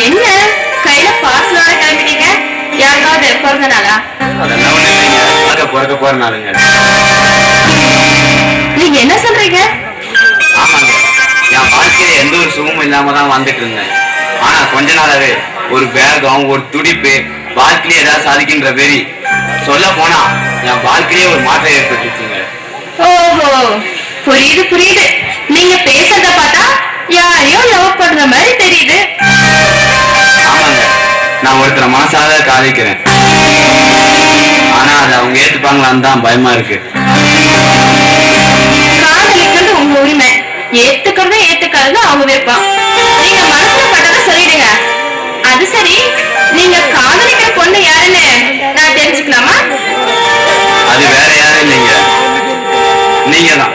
என்ன? கையில பார்சலோட கிளம்பிட்டீங்க யாருக்காவது பிறந்த நாளா அதெல்லாம் ஒண்ணு இல்லைங்க. பார்க்க பிறக்க போற நாளுங்க. நீங்க என்ன சொல்றீங்க? ஆமாங்க. என் வாழ்க்கையில எந்த ஒரு சுகமும் இல்லாம தான் வந்துட்டு இருந்தேன் ஆனா கொஞ்ச நாளாவே ஒரு வேகம் ஒரு துடிப்பு வாழ்க்கையில ஏதாவது சாதிக்கின்ற வெறி. சொல்ல போனா என் வாழ்க்கையிலே ஒரு மாற்றம் ஏற்பட்டுச்சுங்க. ஓஹோ. புரியுது புரியுது. நீங்க பேசுறத பார்த்தா யாரையோ லவ் பண்ற மாதிரி தெரியுது. நான் ஒருத்தரை மனசால காதலிக்கிறேன். ஆனா அதை அவங்க ஏத்துப்பாங்களான்னு தான் பயமா இருக்கு. காதலிக்கிறது உங்க உரிமை. ஏத்துக்கிறத ஏத்துக்காதது அவங்க விருப்பம். நீங்க மனசுல பட்டதை சொல்லிடுங்க. அது சரி. நீங்க காதலிக்கிற பொண்ணு யாருன்னு நான் தெரிஞ்சுக்கலாமா? அது வேற யாரும் இல்லைங்க. நீங்க தான்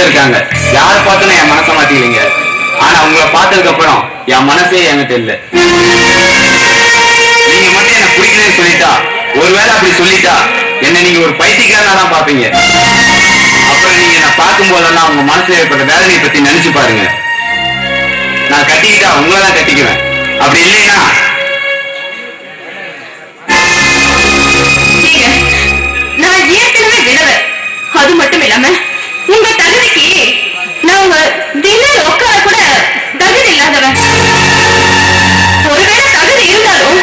பேர் இருக்காங்க. யார பார்த்தாலும் என் மனசை மாத்திக்கலீங்க? ஆனா உங்களை பார்த்ததுக்கு அப்புறம் என் மனசே என்கிட்ட இல்ல. நீங்க மட்டும் என்ன பிடிக்கலன்னு சொல்லிட்டா ஒருவேளை அப்படி சொல்லிட்டா என்ன நீங்க ஒரு பைத்தியக்காரனா தான் பாப்பீங்க அப்புறம் நீங்க என்ன பார்க்கும் போதெல்லாம் உங்க மனசுல ஏற்பட்ட வேதனையை பத்தி நினைச்சு பாருங்க. நான் கட்டிக்கிட்டா உங்களை தான் கட்டிக்குவேன். அப்படி இல்லைன்னா நான் ஏற்கனவே விடவ அது மட்டும் இல்லாம உங்க டின்னர் உட்கார கூட தகுதி இல்லாதவன். ஒருவேளை தகுதி இருந்தாலும்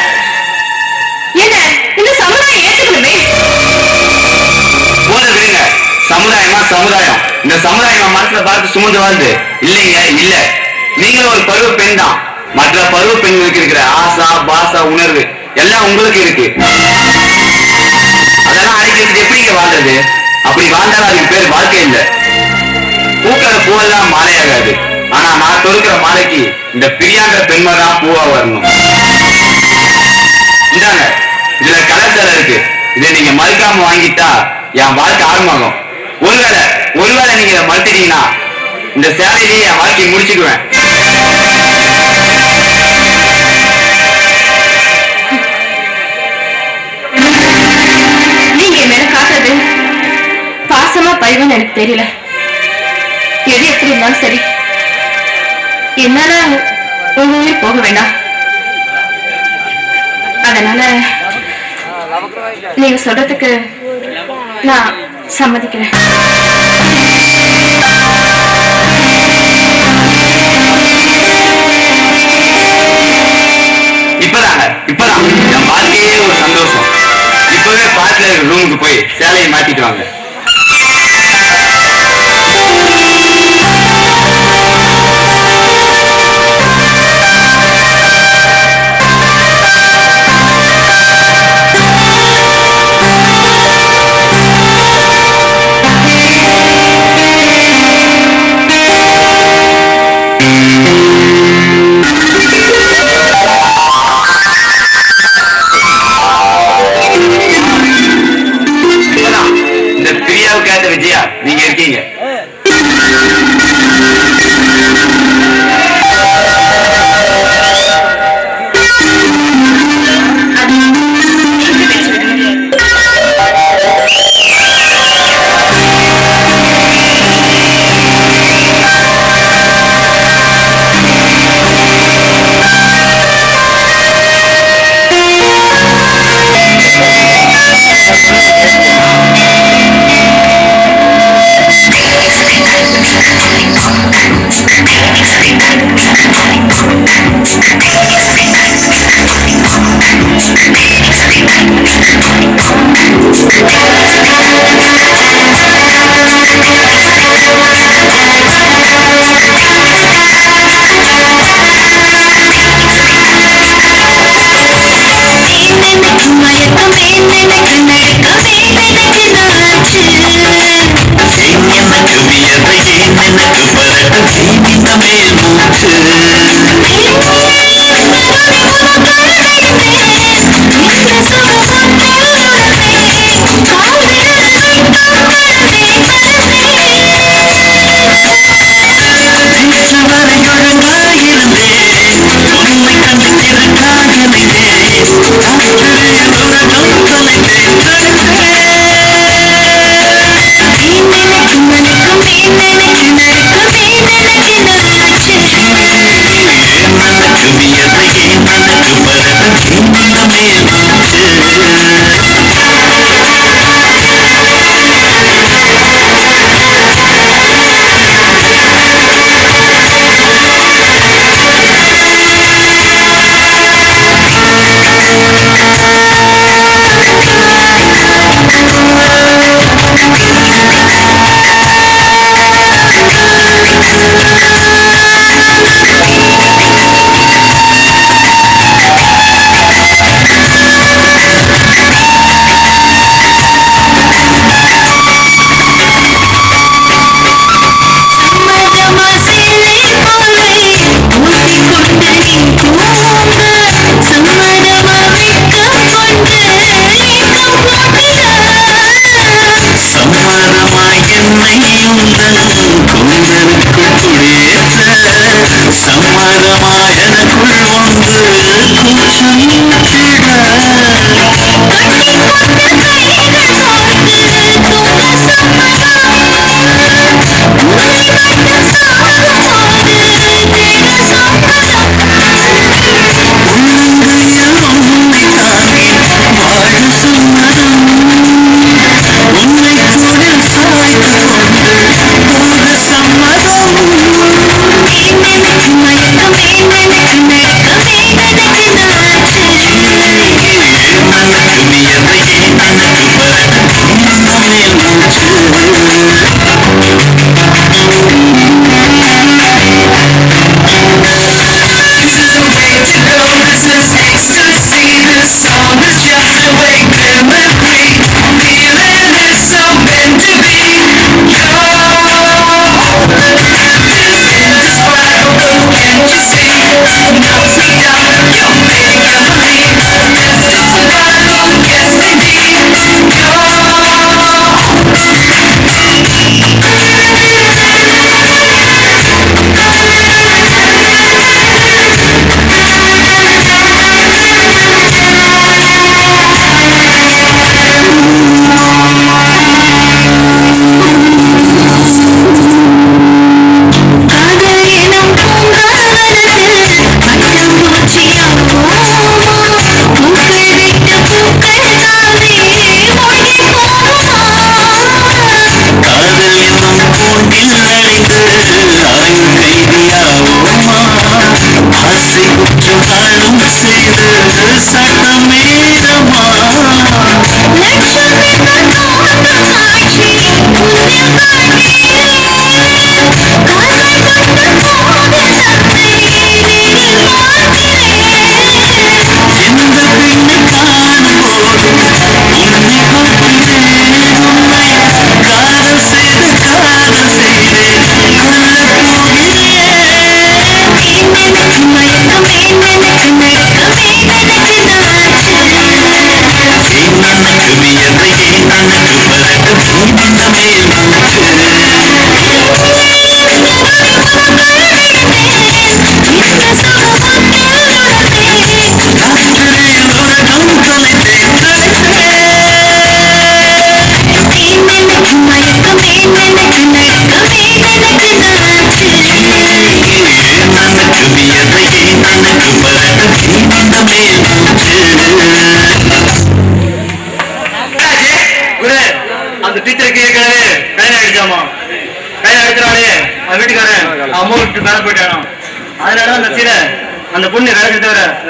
என்ன இந்த சமுதாயம் ஏத்துக்கணுமே? போத விடுங்க. சமுதாயமா சமுதாயம். இந்த சமுதாயம் நம்ம மனசுல பார்த்து சுமந்து வாழ்ந்து. இல்லைங்க இல்ல. நீங்களும் ஒரு பருவ பெண் தான். மற்ற பருவ பெண்களுக்கு இருக்கிற ஆசா பாசா உணர்வு எல்லாம் உங்களுக்கு இருக்கு. அதெல்லாம் அழைக்கிறதுக்கு எப்படிங்க வாழ்றது? அப்படி வாழ்ந்தாலும் அதுக்கு பேர் வாழ்க்கை இல்ல. பூக்கிற பூவெல்லாம் மாலையாகாது. ஆனா நான் தொடுக்கிற மாலைக்கு இந்த பிரியாங்கிற பெண்மை தான் பூவா வரணும். இந்தாங்க இதுல கலர் இருக்கு. இதை நீங்க மறுக்காம வாங்கிட்டா என் வாழ்க்கை ஆரம்பமாகும் ஒருவேளை ஒருவேளை நீங்க இதை மறுத்துட்டீங்கன்னா இந்த சேலையிலேயே என் வாழ்க்கையை முடிச்சுக்குவேன். நீங்க என்ன மேல காட்டுறது பாசமா பழிவுன்னு எனக்கு தெரியல. எது எப்படி இருந்தாலும் சரி. என்னால உங்க உயிர் போக வேண்டாம். அதனால நீங்க சொல்றதுக்கு நான் சம்மதிக்கிறேன். இப்பதாங்க இப்பதான். என் வாழ்க்கையே ஒரு சந்தோஷம். இப்பவே பார்க்ல ரூமுக்கு போய் சேலையை மாட்டிட்டு வாங்க.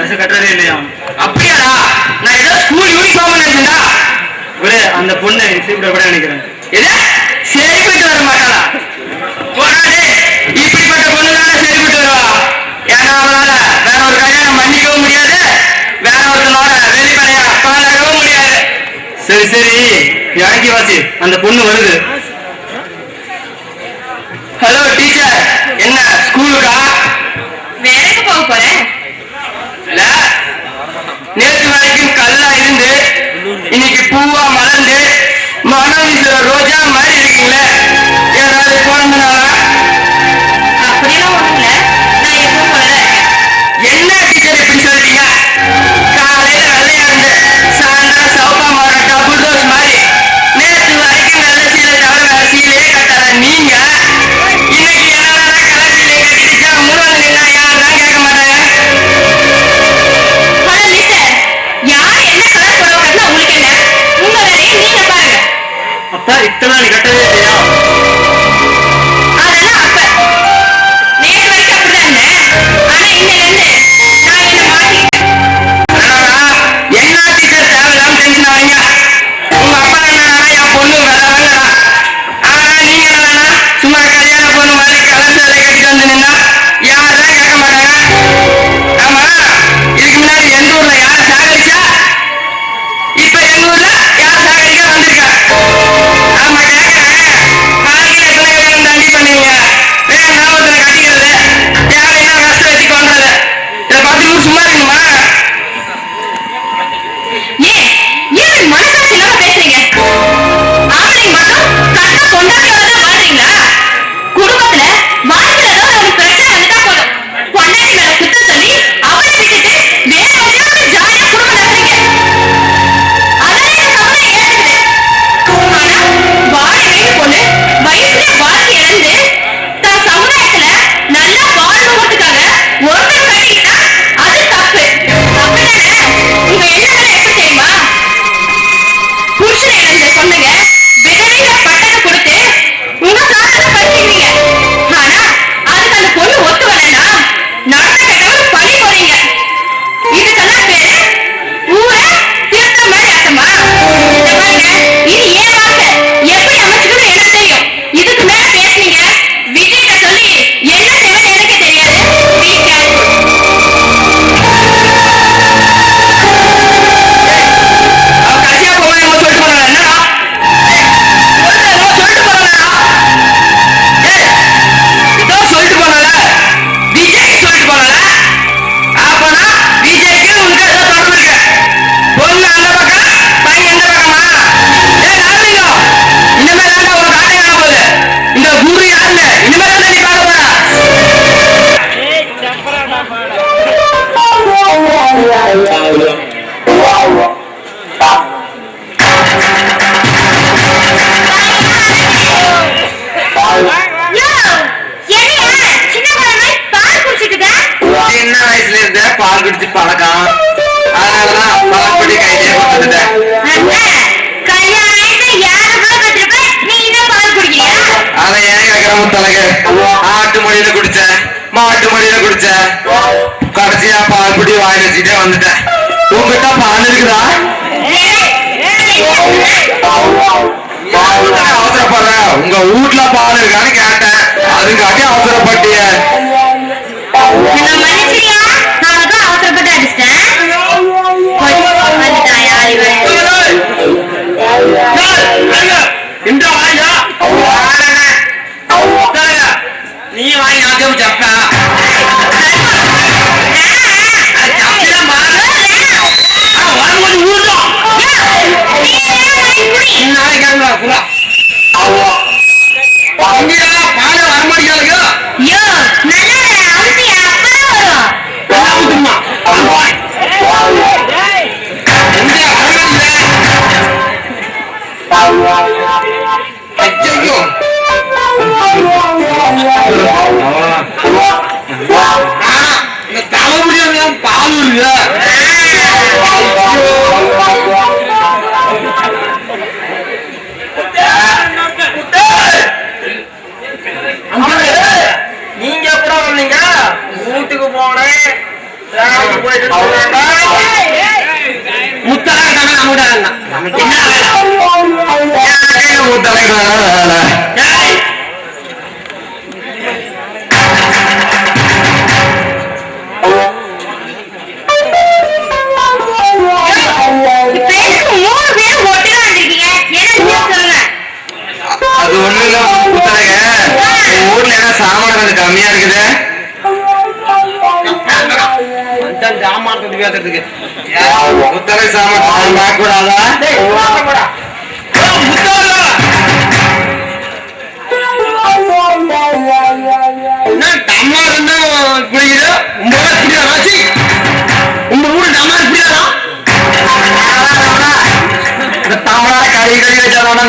सेक्रेटरी ले आऊँ கட்டவே முத்தலா நம்முடைய முத்தலா தான் சாமானத்துக்கு பேசுறதுக்கு உத்தரவு சாமான் பார்க்கக்கூடாதா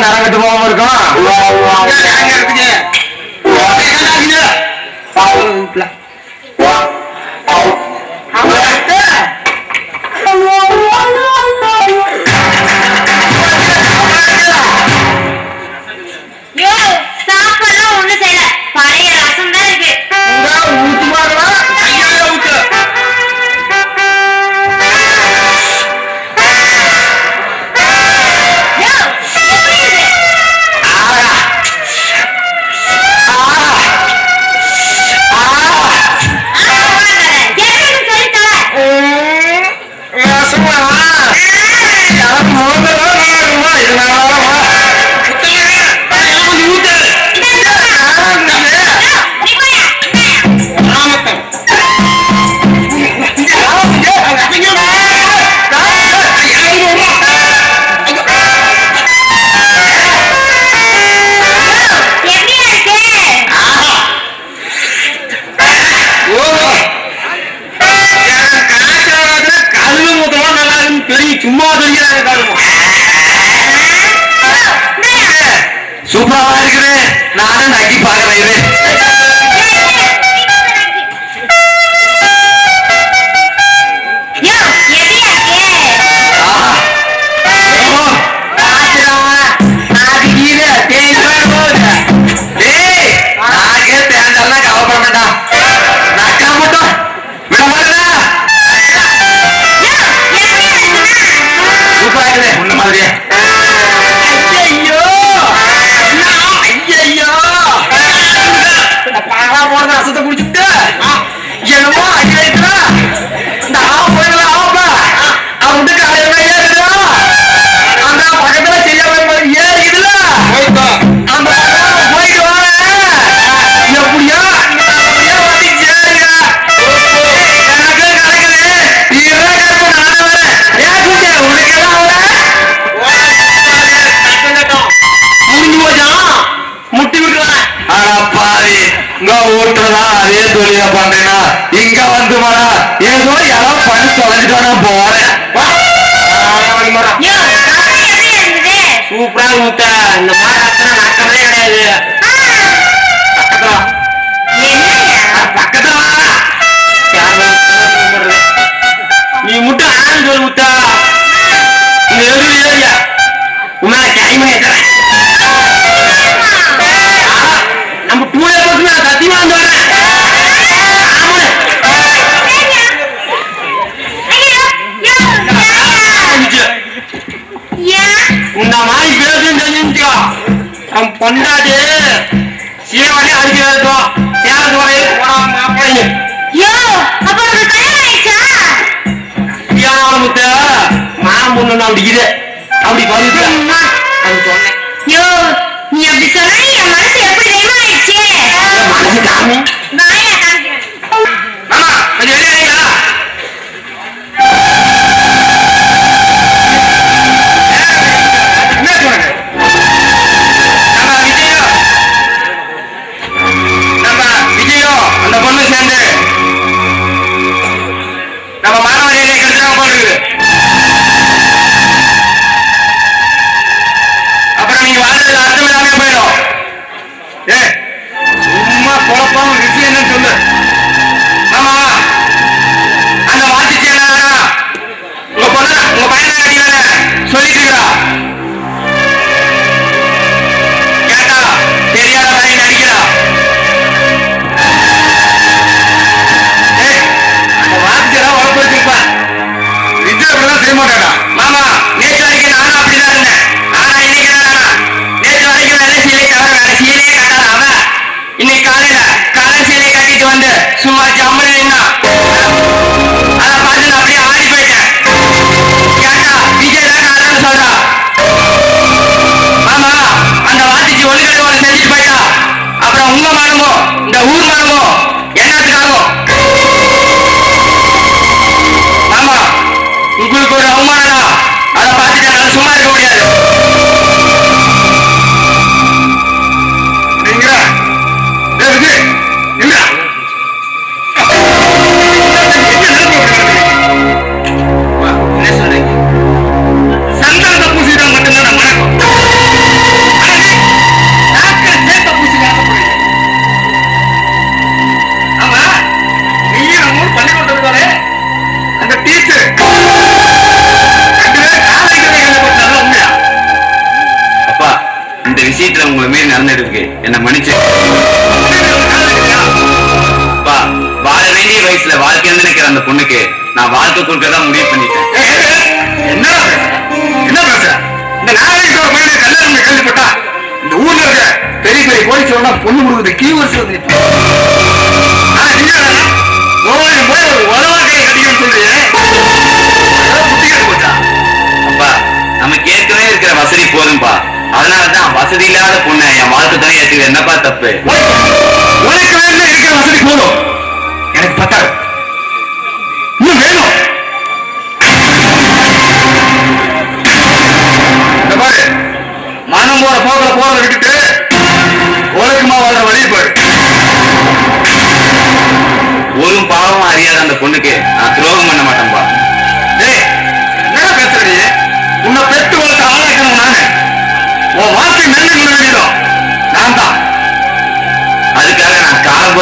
நரங்கட்டு போகாம இருக்கும். Hallelujah. நான் வாழ்க்கை கொடுக்கறதா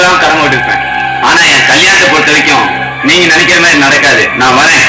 நான் கடமை விட்டுருப்பேன் ஆனா என் கல்யாணத்தை பொறுத்த வரைக்கும் நீங்க நினைக்கிற மாதிரி நடக்காது. நான் வரேன்.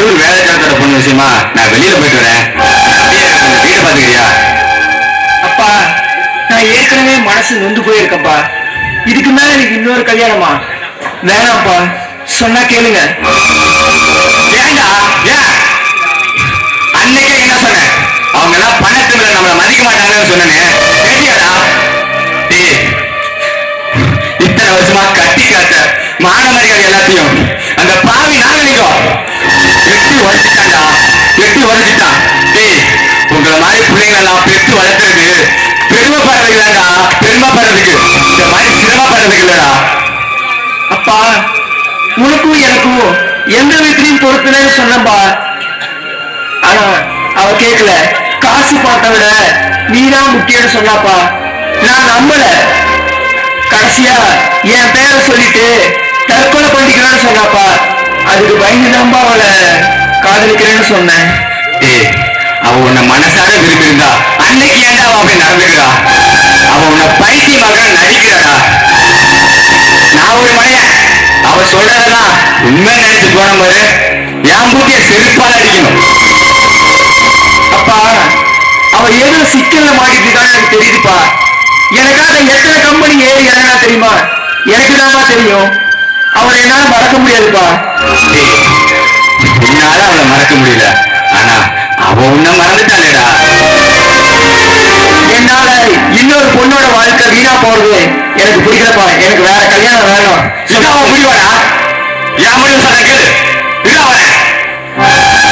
கரூர் வேலைக்காரத்தோட பொண்ணு விஷயமா நான் வெளியில போயிட்டு வரேன். வீட்டை பாத்துக்கிறியா அப்பா நான் ஏற்கனவே மனசு நொந்து போயிருக்கப்பா. இதுக்கு மேல எனக்கு இன்னொரு கல்யாணமா? வேணாம்ப்பா. சொன்னா கேளுங்க. ஏண்டா? ஏன் அன்னைக்கே என்ன சொன்னேன்? அவங்க எல்லாம் பணத்துல நம்மள மதிக்க மாட்டாங்கன்னு சொன்னேனே. கேட்டியாடா டேய் இத்தனை வருஷமா கட்டி காத்த மாணவர்கள் எல்லாத்தையும். அந்த பாவி நாகரிகம். எட்டி உடச்சிட்டான்டா எட்டி உடச்சிட்டான். டேய் உங்களை மாதிரி பிள்ளைங்களை எல்லாம் பெற்று வளர்த்துறது பெருமைப்படுறதுக்கு இல்லடா பெருமைப்படுறதுக்கு இந்த மாதிரி சிரமப்படுறதுக்கு இல்லடா அப்பா உனக்கும் எனக்கும் எந்த விதத்திலையும் பொறுப்பில்லைன்னு சொன்னப்பா ஆனா அவ கேட்கல காசு பார்த்த விட நீதான் முக்கியம்னு சொன்னாப்பா. நான் நம்பல. கடைசியா என் பேரை சொல்லிட்டு தற்கொலை பண்ணிக்கிறான்னு சொன்னாப்பா. அதுக்கு பயந்து அவளை காதலிக்கிறேன்னு சொன்னேன். ஏய் அவ உன்னை மனசார விரும்பியிருந்தா அன்னைக்கு ஏன்டா அவ அப்படி நடந்துக்கிறா அவ உன்னை பைத்தியமாக நடிக்கிறாடா. நான் ஒரு மனையன் அவ சொல்றதெல்லாம் உண்மை நினைச்சு போன மாதிரி என் மூட்டிய செருப்பால அடிக்கணும். அப்பா அவ ஏதோ சிக்கல்ல மாட்டிட்டு இருக்கான்னு எனக்கு தெரியுதுப்பா. எனக்காக எத்தனை கம்பெனி ஏறி இறங்கினா தெரியுமா? எனக்கு தான் தெரியும். அவளை என்னால மறக்க முடியாதுப்பா. ஏய், உன்னால அவளை மறக்க முடியல. ஆனா அவ உன்னை மறந்துட்டாளேடா. என்னால இன்னொரு பொண்ணோட வாழ்க்கை வீணா போறது எனக்கு பிடிக்கலப்பா. எனக்கு வேற கல்யாணம் வேணும். இதான் அவன் முடிவாடா என் முடிவு சொன்ன கேளு இதான் அவன்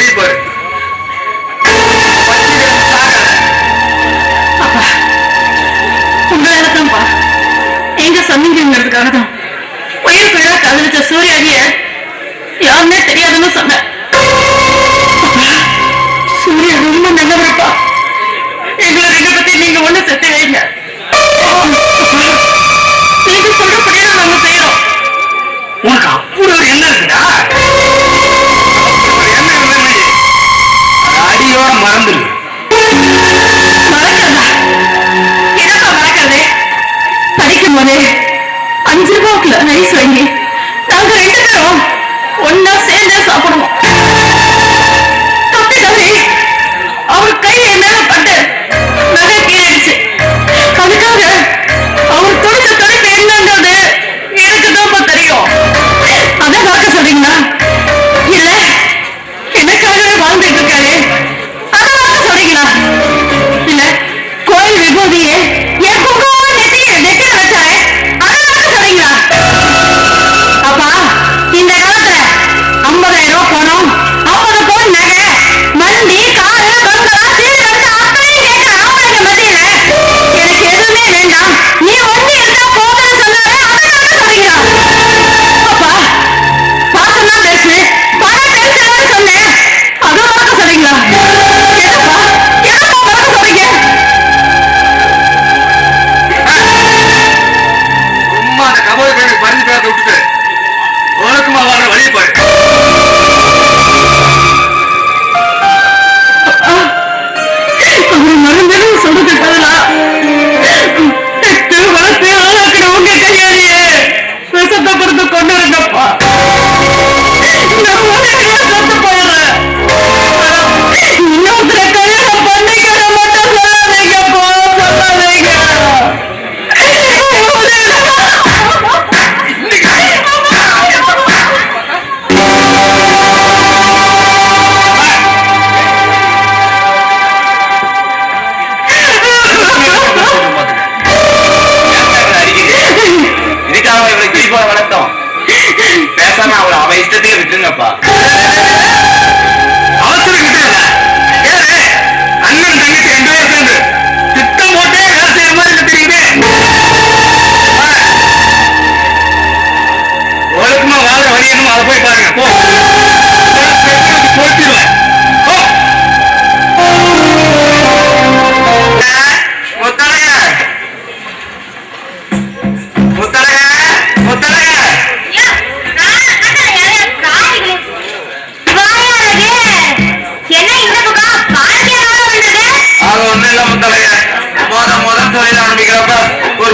வாழ்றதுக்கு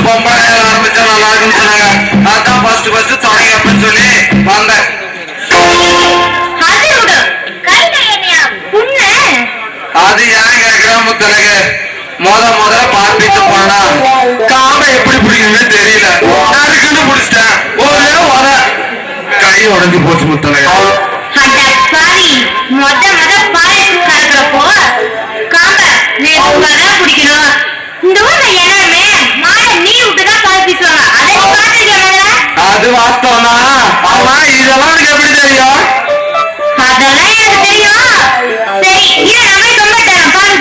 பொம்பளை ஆரம்பிச்சா நல்லா இருக்குன்னு சொன்னாங்க அதான் ஃபர்ஸ்ட் ஃபர்ஸ்ட் தொடங்கி அப்படின்னு சொல்லி வந்தேன் அது ஏன் கேக்குற முத்தலகு முத முதல்ல பார்த்துட்டு போனா காம எப்படி பிடிக்கணும்னு தெரியல. நறுக்குன்னு பிடிச்சிட்டேன். ஒரே வர கை உடஞ்சி போச்சு முத்தலகு அது வாஸ்தவம் தான் ஆமா இதெல்லாம் எனக்கு எப்படி தெரியும்? அதெல்லாம் எனக்கு தெரியும். சரி இரு நான் போய்